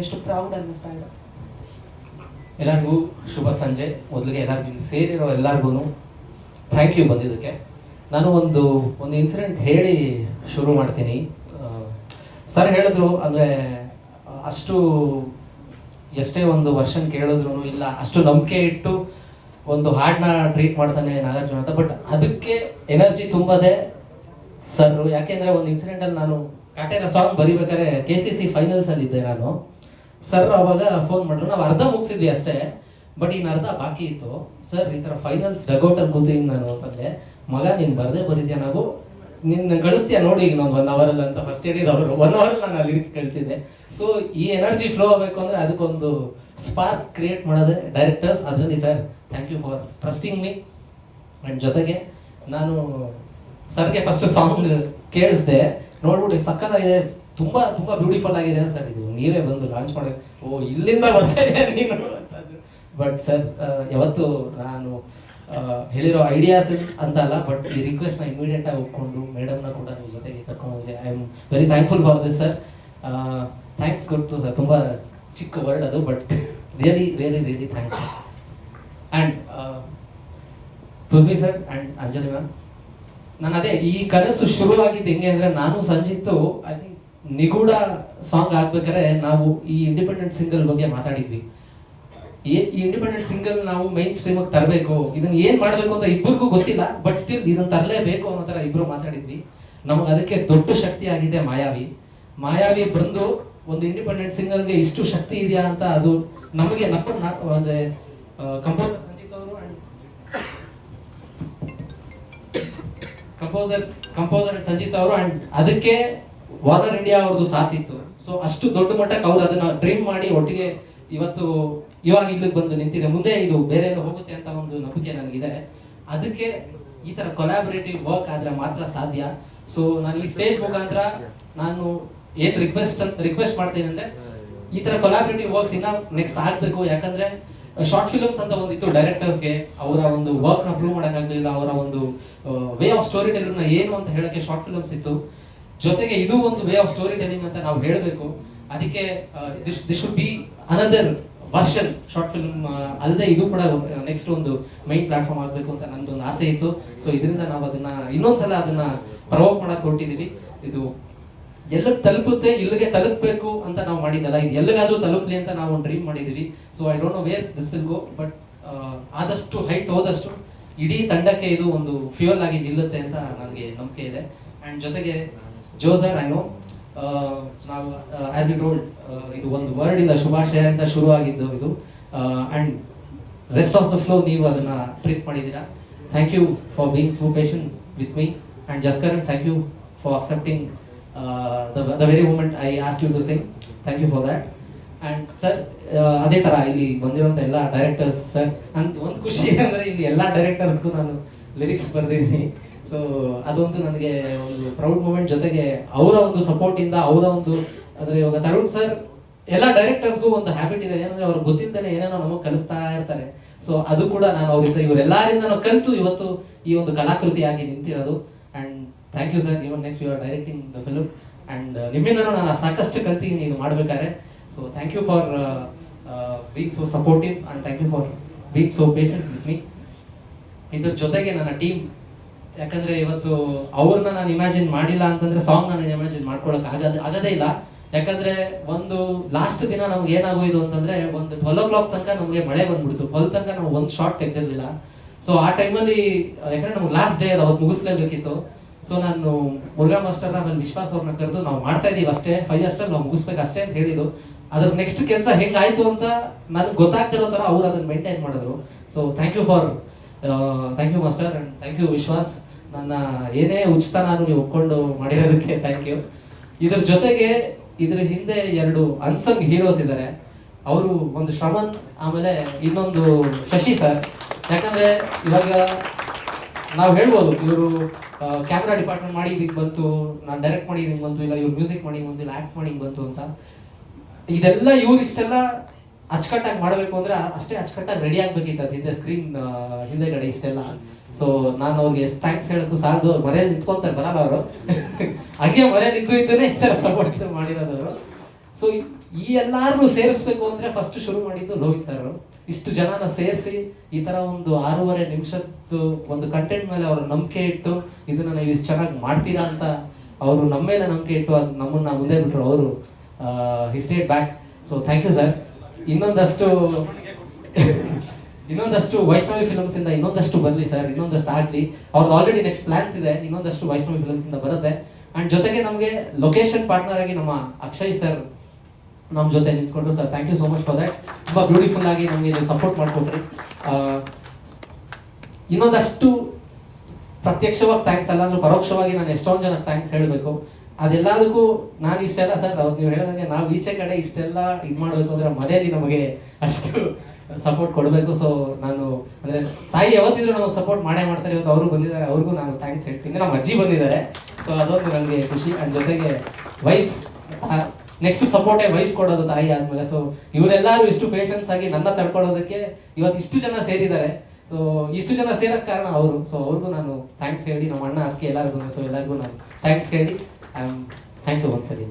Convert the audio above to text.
ಎಷ್ಟು ಪ್ರೌಡ್ ಅನ್ನಿಸ್ತಾ ಇದೆ? ಎಲ್ಲರಿಗೂ ಶುಭ ಸಂಜೆ. ಮೊದಲಿಗೆ ಎಲ್ಲರಿಗೂ ಸೇರಿರೋ ಎಲ್ಲರಿಗೂ ಥ್ಯಾಂಕ್ ಯು ಬಂದಿದ್ದಕ್ಕೆ. ನಾನು ಒಂದು ಒಂದು ಇನ್ಸಿಡೆಂಟ್ ಹೇಳಿ ಶುರು ಮಾಡ್ತೀನಿ. ಸರ್ ಹೇಳಿದ್ರು, ಅಂದರೆ, ಅಷ್ಟು ಎಷ್ಟೇ ಒಂದು ವರ್ಷನ್ ಕೇಳಿದ್ರು ಇಲ್ಲ, ಅಷ್ಟು ನಂಬಿಕೆ ಇಟ್ಟು ಒಂದು ಹಾಡನ್ನ ಟ್ರೀಟ್ ಮಾಡ್ತಾನೆ ನಾಗಾರ್ಜುನ ಅಂತ. ಬಟ್ ಅದಕ್ಕೆ ಎನರ್ಜಿ ತುಂಬದೆ ಸರ್ ಯಾಕೆಂದ್ರೆ ಒಂದು ಇನ್ಸಿಡೆಂಟ್ ಅಲ್ಲಿ ನಾನು ಕಾಟೇರ ಸಾಂಗ್ ಬರಿಬೇಕಾದ್ರೆ ಕೆ ಸಿ ಸಿ ಫೈನಲ್ಸ್ ಅಲ್ಲಿ ಇದ್ದೆ ನಾನು. ಸರ್ ಅವಾಗ ಫೋನ್ ಮಾಡಿದ್ರು. ನಾವು ಅರ್ಧ ಮುಗಿಸಿದ್ವಿ ಅಷ್ಟೇ. ಬಟ್ ಇನ್ನು ಅರ್ಧ ಬಾಕಿ ಇತ್ತು. ಸರ್ ಈ ಥರ ಫೈನಲ್ಸ್ ಡಗೌಟ್ ಅಲ್ಲಿ ಕೂತೀನಿ ನಾನು ಅಂತಂದ್ರೆ, ಮಗ, ನೀನು ಬರದೇ ಬರೀತೀಯ ನಾವು? ನಿನ್ನ ಕಳಿಸ್ತೀಯ ನೋಡಿ ಈಗ ನಾನು ಒನ್ ಅವರಲ್ಲಿ ಅಂತ ಫಸ್ಟ್ ಹೇಳಿದವರು ಒನ್ ಅವರ್ ನಾನು ಲಿರಿಕ್ಸ್ ಕಳಿಸಿದ್ದೆ. ಸೊ ಈ ಎನರ್ಜಿ ಫ್ಲೋ ಆಗಬೇಕು ಅಂದರೆ ಅದಕ್ಕೊಂದು ಸ್ಪಾರ್ಕ್ ಕ್ರಿಯೇಟ್ ಮಾಡೋದೇ ಡೈರೆಕ್ಟರ್ಸ್ ಅದರಲ್ಲಿ sir thank you for trusting me and ಜೊತೆಗೆ ನಾನು ಸರ್ಗೆ ಫಸ್ಟ್ ಸಾಂಗ್ ಕೇಳಿಸ್ದೆ. ನೋಡ್ಬಿಟ್ಟು ಸಕ್ಕತ್ತಾಗಿದೆ ತುಂಬಾ ತುಂಬಾ ಬ್ಯೂಟಿಫುಲ್ ಆಗಿದೆ ಸರ್. ಇದು ನೀವೇ ಬಂದು ಲಾಂಚ್ ಮಾಡಿ. ಓ, ಇಲ್ಲಿಂದ ಬರ್ತಾ ಇದೆ ನೀನು ಬಟ್ ಸರ್ ಯಾವತ್ತು ನಾನು ಹೇಳಿರೋ ಐಡಿಯಾಸ್ ಅಂತ ಅಲ್ಲ ಬಟ್ ಈ ರಿಕ್ವೆಸ್ಟ್ನ ಇಮಿಡಿಯೇಟ್ ಆಗಿ ಒಪ್ಕೊಂಡು ಮೇಡಮ್ನ ಕೂಡ ನಿಮ್ಮ ಜೊತೆಗೆ ಕರ್ಕೊಂಡು ಹೋಗಿ I am very thankful for this sir thanks ಗೊತ್ತು ಸರ್ ತುಂಬ ಚಿಕ್ಕ ವರ್ಡ್ ಅದು but really really really thanks sir and Prithvi sir and Anjali ma'am ನಾನು ಅದೇ ಈ ಕನಸು ಶುರುವಾಗಿದ್ದು ಹೆಂಗೆ ಅಂದರೆ, ನಾನು ಸಂಜಿತ್ತು ಐ ಥಿಂಕ್ ನಿಗೂಢ ಸಾಂಗ್ ಆಗ್ಬೇಕಾದ್ರೆ ನಾವು ಈ ಇಂಡಿಪೆಂಡೆಂಟ್ ಸಿಂಗಲ್ ಬಗ್ಗೆ ಮಾತಾಡಿದ್ವಿ. ಈ ಇಂಡಿಪೆಂಡೆಂಟ್ ಸಿಂಗಲ್ ನಾವು ಮೈನ್ ಸ್ಟ್ರೀಮ್ ತರಬೇಕು. ಇದನ್ನ ಏನ್ ಮಾಡಬೇಕು ಅಂತ ಇಬ್ಬರಿಗೂ ಗೊತ್ತಿಲ್ಲ ಬಟ್ ಸ್ಟಿಲ್ ಇದನ್ನ ತರಲೇಬೇಕು ಅನ್ನೋ ತರ ಇಬ್ರು ಮಾತಾಡಿದ್ವಿ. ನಮಗೆ ಅದಕ್ಕೆ ದೊಡ್ಡ ಶಕ್ತಿ ಆಗಿದೆ ಮಾಯಾವಿ. ಮಾಯಾವಿ ಬಂದು ಒಂದು ಇಂಡಿಪೆಂಡೆಂಟ್ ಸಿಂಗಲ್ಗೆ ಇಷ್ಟು ಶಕ್ತಿ ಇದೆಯಾ ಅಂತ ಅದು ನಮಗೆ ನಮ್ಮ ಅಂದ್ರೆ ಕಂಪೋಸರ್ ಸಂಜೀತ್ ಅವರು ಕಂಪೋಸರ್ ಕಂಪೋಸರ್ ಸಂಜೀತ್ ಅವರು ಅಂಡ್ ಅದಕ್ಕೆ ವಾರ್ನರ್ ಇಂಡಿಯಾ ಅವ್ರದ್ದು ಸಾಥ್ ಇತ್ತು. ಸೊ ಅಷ್ಟು ದೊಡ್ಡ ಮಟ್ಟಕ್ಕೆ ಅವ್ರು ಅದನ್ನ ಡ್ರೀಮ್ ಮಾಡಿ ಒಟ್ಟಿಗೆ ಇವತ್ತು ಇವಾಗ ಇಲ್ಲಿಗೆ ಬಂದು ನಿಂತಿದೆ. ಮುಂದೆ ಇದು ಬೇರೆ ಎಲ್ಲ ಹೋಗುತ್ತೆ ಅಂತ ಒಂದು ನಂಬಿಕೆ ನನಗಿದೆ. ಅದಕ್ಕೆ ಈ ತರ ಕೊಲಾಬರೇಟಿವ್ ವರ್ಕ್ ಆದ್ರೆ ಮಾತ್ರ ಸಾಧ್ಯ. ಸೊ ನಾನು ಈ ಸ್ಟೇಜ್ ಮುಖಾಂತರ ನಾನು ಏನ್ ರಿಕ್ವೆಸ್ಟ್ ರಿಕ್ವೆಸ್ಟ್ ಮಾಡ್ತೀನಿ ಅಂದ್ರೆ ಈ ತರ ಕೊಲಾಬರೇಟಿವ್ ವರ್ಕ್ಸ್ ಇನ್ನ ನೆಕ್ಸ್ಟ್ ಆಗ್ಬೇಕು. ಯಾಕಂದ್ರೆ ಶಾರ್ಟ್ ಫಿಲ್ಮ್ಸ್ ಅಂತ ಒಂದಿತ್ತು ಡೈರೆಕ್ಟರ್ಸ್ಗೆ ಅವರ ಒಂದು ವರ್ಕ್ನ ಪ್ರೂವ್ ಮಾಡಕ್ಕಾಗಲಿಲ್ಲ. ಅವರ ಒಂದು ವೇ ಆಫ್ ಸ್ಟೋರಿ ಟೆಲಿಂಗ್ ಏನು ಅಂತ ಹೇಳಕ್ಕೆ ಶಾರ್ಟ್ ಫಿಲ್ಮ್ಸ್ ಇತ್ತು. ಜೊತೆಗೆ ಇದು ಒಂದು ವೇ ಆಫ್ ಸ್ಟೋರಿ ಟೆಲಿಂಗ್ ಅಂತ ನಾವು ಹೇಳಬೇಕು. ಅದಕ್ಕೆ this should be another version short film ಅಲ್ಲದೆ ಇದು ಕೂಡ ನೆಕ್ಸ್ಟ್ ಒಂದು ಮೈನ್ ಪ್ಲಾಟ್ಫಾರ್ಮ್ ಆಗಬೇಕು ಅಂತ ನಂದೊಂದು ಆಸೆ ಇತ್ತು. ಸೊ ಇದರಿಂದ ನಾವು ಅದನ್ನ, ಇನ್ನೊಂದ್ಸಲ ಅದನ್ನ ಪ್ರವೋಕ್ ಮಾಡಕ್ ಹೊರಟಿದೀವಿ. ಇದು ಎಲ್ಲಿಗೆ ತಲುಪುತ್ತೆ ಇಲ್ಲಿಗೆ ತಲುಪಬೇಕು ಅಂತ ನಾವು ಮಾಡಿದ್ದಲ್ಲ, ಇದು ಎಲ್ಲಿಗಾದ್ರೂ ತಲುಪಲಿ ಅಂತ ನಾವು ಒಂದು ಡ್ರೀಮ್ ಮಾಡಿದೀವಿ. So I don't know where this will go but ಆದಷ್ಟು ಹೈಟ್ ಹೋದಷ್ಟು ಇಡೀ ತಂಡಕ್ಕೆ ಇದು ಒಂದು ಫ್ಯೂಯಲ್ ಆಗಿ ನಿಲ್ಲುತ್ತೆ ಅಂತ ನನಗೆ ನಂಬಿಕೆ ಇದೆ. ಅಂಡ್ ಜೊತೆಗೆ ಜೋ ಸರ್ ಐ ನೋ ನಾವು ಆಸ್ ಯು ಟೋಲ್ಡ್ ಇದು ಒಂದು ವರ್ಡ್ ಇಂದ ಶುಭಾಶಯ ಅಂತ ಶುರು ಆಗಿದ್ದು ಇದು. And rest of the flow ನೀವು ಅದನ್ನ ಟ್ರೀಟ್ ಮಾಡಿದ್ದೀರಾ. Thank you for being so patient with me and Jaskaran thank you for accepting the very moment I ask you to sing thank you for that and sir ಅದೇ ಥರ ಇಲ್ಲಿ ಬಂದಿರುವಂಥ ಎಲ್ಲ directors sir ಅಂತ ಒಂದು ಖುಷಿ ಅಂದರೆ ಇಲ್ಲಿ ಎಲ್ಲ ಡೈರೆಕ್ಟರ್ಸ್ಗೂ ನಾನು ಲಿರಿಕ್ಸ್ ಬರೆದಿದ್ದೀನಿ. ಸೊ ಅದೊಂದು ನನಗೆ ಒಂದು ಪ್ರೌಡ್ ಮೂಮೆಂಟ್ ಜೊತೆಗೆ ಅವರ ಒಂದು ಸಪೋರ್ಟ್ ಇಂದ, ಅವರ ಒಂದು, ಅಂದ್ರೆ ಇವಾಗ ತರುಣ್ ಸರ್ ಎಲ್ಲ ಡೈರೆಕ್ಟರ್ಸ್ಗೂ ಒಂದು ಹ್ಯಾಬಿಟ್ ಇದೆ. ಏನಂದ್ರೆ ಅವ್ರಿಗೆ ಗೊತ್ತಿದ್ದಾನೆ ಏನೇನೋ ನಮಗೆ ಕಲಿಸ್ತಾ ಇರ್ತಾರೆ. ಸೊ ಅದು ಕೂಡ ನಾನು ಅವರಿಂದ ಇವರೆಲ್ಲರಿಂದ ನಾವು ಕಲಿತು ಇವತ್ತು ಈ ಒಂದು ಕಲಾಕೃತಿಯಾಗಿ ನಿಂತಿರೋದು. And thank you sir even next you are directing the film and ನಿಮ್ಮಿಂದನೂ ನಾನು ಸಾಕಷ್ಟು ಕಲ್ತೀನಿ ಇದು ಮಾಡ್ಬೇಕಾದ್ರೆ. So thank you for being so supportive and thank you for being so patient with me ಇದ್ರ ಜೊತೆಗೆ ನನ್ನ ಟೀಮ್ ಯಾಕಂದ್ರೆ ಇವತ್ತು ಅವ್ರನ್ನ ನಾನು ಇಮ್ಯಾಜಿನ್ ಮಾಡಿಲ್ಲ ಅಂತಂದ್ರೆ ಸಾಂಗ್ ನಾನು ಇಮ್ಯಾಜಿನ್ ಮಾಡ್ಕೊಳಕ್ ಆಗದ, ಆಗದೇ ಇಲ್ಲ. ಯಾಕಂದ್ರೆ ಒಂದು ಲಾಸ್ಟ್ ದಿನ ನಮ್ಗೆ ಏನಾಗೋಯ್ತು ಅಂತಂದ್ರೆ ಒಂದು ಟ್ವೆಲ್ ಓ ಕ್ಲಾಕ್ ತನಕ ನಮಗೆ ಮಳೆ ಬಂದ್ಬಿಡ್ತು. ಟ್ವೆಲ್ ತನಕ ನಾವು ಒಂದು ಶಾರ್ಟ್ ತೆಗ್ದಿರ್ಲಿಲ್ಲ. ಸೊ ಆ ಟೈಮಲ್ಲಿ ಯಾಕಂದ್ರೆ ನಮ್ಗೆ ಲಾಸ್ಟ್ ಡೇ ಅದು ಅವತ್ತು ಮುಗಿಸ್ಲೇಬೇಕಿತ್ತು. ಸೊ ನಾನು ಮುರುಘಾ ಮಾಸ್ಟರ್ನ ಆಮೇಲೆ ವಿಶ್ವಾಸ್ ಅವ್ರನ್ನ ಕರೆದು ನಾವು ಮಾಡ್ತಾ ಇದೀವಿ ಅಷ್ಟೇ. ಫೈವ್ ಅಷ್ಟಲ್ಲಿ ನಾವು ಮುಗಿಸ್ಬೇಕು ಅಷ್ಟೇ ಅಂತ ಹೇಳಿದ್ರು. ಅದ್ರ ನೆಕ್ಸ್ಟ್ ಕೆಲಸ ಹೆಂಗಾಯ್ತು ಅಂತ ನನಗೆ ಗೊತ್ತಾಗ್ತಿರೋ ತರ ಅವ್ರು ಅದನ್ನ ಮೇಂಟೈನ್ ಮಾಡಿದ್ರು. So thank you for thank you master and thank you Vishwas. ನನ್ನ ಏನೇ ಉಚಿತ ನಾನು ನೀವು ಒಪ್ಕೊಂಡು ಮಾಡಿರೋದಕ್ಕೆ ಥ್ಯಾಂಕ್ ಯು ಇದ್ರ ಜೊತೆಗೆ ಇದ್ರ ಹಿಂದೆ ಎರಡು ಅನ್ಸಂಗ್ ಹೀರೋಸ್ ಇದ್ದಾರೆ ಅವರು ಒಂದು ಶ್ರಮನ್, ಆಮೇಲೆ ಇನ್ನೊಂದು ಶಶಿ ಸರ್ ಯಾಕಂದ್ರೆ ಇವಾಗ ನಾವು ಹೇಳ್ಬೋದು, ಇವರು ಕ್ಯಾಮ್ರಾ ಡಿಪಾರ್ಟ್ಮೆಂಟ್ ಮಾಡಿ ಇದಕ್ಕೆ ಬಂತು, ನಾನು ಡೈರೆಕ್ಟ್ ಮಾಡಿ ಇದಕ್ಕೆ ಬಂತು, ಇಲ್ಲ ಇವ್ರು ಮ್ಯೂಸಿಕ್ ಮಾಡಿ ಬಂತು, ಇಲ್ಲ ಆ್ಯಕ್ಟ್ ಮಾಡಿ ಬಂತು ಅಂತ. ಇದೆಲ್ಲ ಇವ್ರು ಇಷ್ಟೆಲ್ಲ ಅಚ್ಚುಕಟ್ಟಾಗಿ ಮಾಡಬೇಕು ಅಂದ್ರೆ ಅಷ್ಟೇ ಅಚ್ಚುಕಟ್ಟಾಗಿ ರೆಡಿ ಆಗ್ಬೇಕಿತ್ತು ಅದು ಹಿಂದೆ ಸ್ಕ್ರೀನ್ ಹಿಂದೆಗಡೆ ಇಷ್ಟೆಲ್ಲ. ಸೊ ನಾನು ಅವ್ರಿಗೆ ಎಷ್ಟು ಥ್ಯಾಂಕ್ಸ್ ಹೇಳಕ್ಕೂ ಅವ್ರು ಮನೆಯಲ್ಲಿ ನಿಂತ್ಕೊಂತಾರೆ, ಬರಲ್ಲ ಅವರು. ಹಂಗೆ ಮನೆಯಲ್ಲಿ ನಿಂತು ಇದ್ದನೇ ಈ ಥರ ಸಪೋರ್ಟ್ ಮಾಡಿರೋದು ಅವರು. ಸೊ ಈ ಎಲ್ಲಾರು ಸೇರಿಸ್ಬೇಕು ಅಂದ್ರೆ ಫಸ್ಟ್ ಶುರು ಮಾಡಿದ್ದು ಲೋಹಿತ್ ಸರ್ ಅವರು. ಇಷ್ಟು ಜನನ ಸೇರಿಸಿ ಈ ತರ ಒಂದು ಆರೂವರೆ ನಿಮಿಷದ್ದು ಒಂದು ಕಂಟೆಂಟ್ ಮೇಲೆ ಅವರ ನಂಬಿಕೆ ಇಟ್ಟು ಇದನ್ನ ನೀವು ಇಷ್ಟು ಚೆನ್ನಾಗಿ ಮಾಡ್ತೀರಾ ಅಂತ ಅವರು ನಮ್ಮ ಮೇಲೆ ನಂಬಿಕೆ ಇಟ್ಟು ಅದು ನಮ್ಮನ್ನ ಮುಂದೆ ಬಿಟ್ಟರು ಅವರು hesitate back so thank you sir ಇನ್ನೊಂದಷ್ಟು ಇನ್ನೊಂದಷ್ಟು ವೈಷ್ಣವಿ ಫಿಲ್ಮ್ಸ್ ಇಂದ ಇನ್ನೊಂದಷ್ಟು ಬರಲಿ ಸರ್ ಇನ್ನೊಂದಷ್ಟು ಆಗಲಿ. ಅವ್ರದ್ದು ಆಲ್ರೆಡಿ ನೆಕ್ಸ್ಟ್ ಪ್ಲಾನ್ಸ್ ಇದೆ, ಇನ್ನೊಂದಷ್ಟು ವೈಷ್ಣವಿ ಫಿಲ್ಮ್ಸ್ ಇಂದ ಬರುತ್ತೆ. ಅಂಡ್ ಜೊತೆಗೆ ನಮಗೆ ಲೊಕೇಶನ್ ಪಾರ್ಟ್ನರ್ ಆಗಿ ನಮ್ಮ ಅಕ್ಷಯ್ ಸರ್ ನಮ್ಮ ಜೊತೆ ನಿಂತ್ಕೊಂಡ್ರು sir thank you so much for that ತುಂಬ ಬ್ಯೂಟಿಫುಲ್ ಆಗಿ ನಮಗೆ ನೀವು ಸಪೋರ್ಟ್ ಮಾಡ್ಕೊಟ್ರಿ ಇನ್ನೊಂದಷ್ಟು ಪ್ರತ್ಯಕ್ಷವಾಗಿ ಥ್ಯಾಂಕ್ಸ್ ಅಲ್ಲ ಪರೋಕ್ಷವಾಗಿ ನಾನು ಎಷ್ಟೊಂದು ಜನಕ್ಕೆ ಥ್ಯಾಂಕ್ಸ್ ಹೇಳಬೇಕು. ಅದೆಲ್ಲದಕ್ಕೂ ನಾನು ಇಷ್ಟೆಲ್ಲ ಸರ್ ಅವ್ರು ನೀವು ಹೇಳಿದಂಗೆ ನಾವು ಈಚೆ ಕಡೆ ಇಷ್ಟೆಲ್ಲ ಇದು ಮಾಡಬೇಕು ಅಂದರೆ ಮನೆಯಲ್ಲಿ ನಮಗೆ ಅಷ್ಟು ಸಪೋರ್ಟ್ ಕೊಡಬೇಕು. ಸೊ ನಾನು ಅಂದರೆ ತಾಯಿ ಯಾವತ್ತಿದ್ರು ನಮಗೆ ಸಪೋರ್ಟ್ ಮಾಡೇ ಮಾಡ್ತಾರೆ. ಇವತ್ತು ಅವರು ಬಂದಿದ್ದಾರೆ, ಅವ್ರಿಗೂ ನಾನು ಥ್ಯಾಂಕ್ಸ್ ಹೇಳ್ತೀನಿ. ನಮ್ಮ ಅಜ್ಜಿ ಬಂದಿದ್ದಾರೆ. ಸೊ ಅದೊಂದು ನನಗೆ ಖುಷಿ. ಅಂಡ್ ಜೊತೆಗೆ ವೈಫ್ ನೆಕ್ಸ್ಟ್ ಸಪೋರ್ಟೇ ವೈಫ್ ಕೊಡೋದು ತಾಯಿ ಆದಮೇಲೆ. ಸೊ ಇವರೆಲ್ಲರೂ ಇಷ್ಟು ಪೇಷನ್ಸ್ ಆಗಿ ನನ್ನ ತಡ್ಕೊಳ್ಳೋದಕ್ಕೆ ಇವತ್ತು ಇಷ್ಟು ಜನ ಸೇರಿದ್ದಾರೆ. ಸೊ ಇಷ್ಟು ಜನ ಸೇರೋಕ್ಕೆ ಕಾರಣ ಅವರು. ಸೊ ಅವ್ರಿಗೂ ನಾನು ಥ್ಯಾಂಕ್ಸ್ ಹೇಳಿ, ನಮ್ಮ ಅಣ್ಣ ಅದಕ್ಕೆ ಎಲ್ಲರಿಗೂ ಸೊ ಎಲ್ಲರಿಗೂ ನಾನು ಥ್ಯಾಂಕ್ಸ್ ಹೇಳಿ. ಥ್ಯಾಂಕ್ ಯು ಒಂದ್ಸರಿ